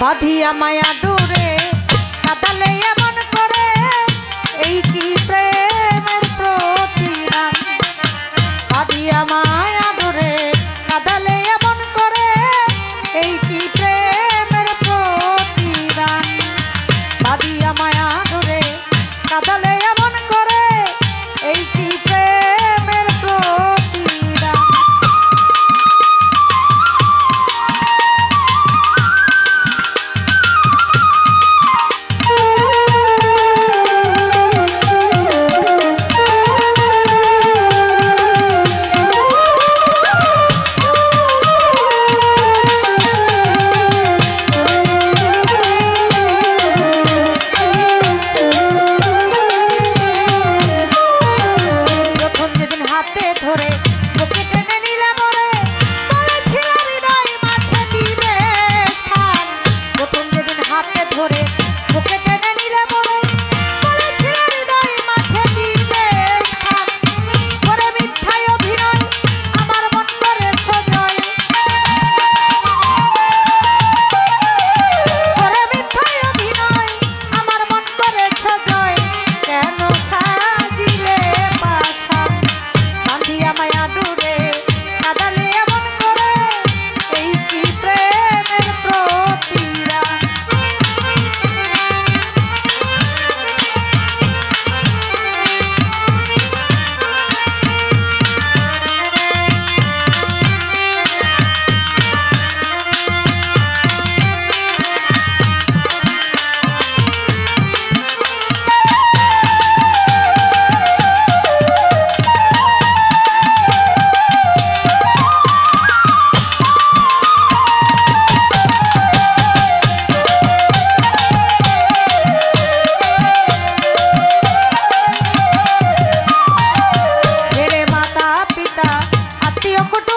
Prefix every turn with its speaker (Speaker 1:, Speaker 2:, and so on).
Speaker 1: বাঁধিয়া মায়া কাদালে হাতে ধরে ಪ್ರತಿಯೊಕ್ಕಟ್ಟು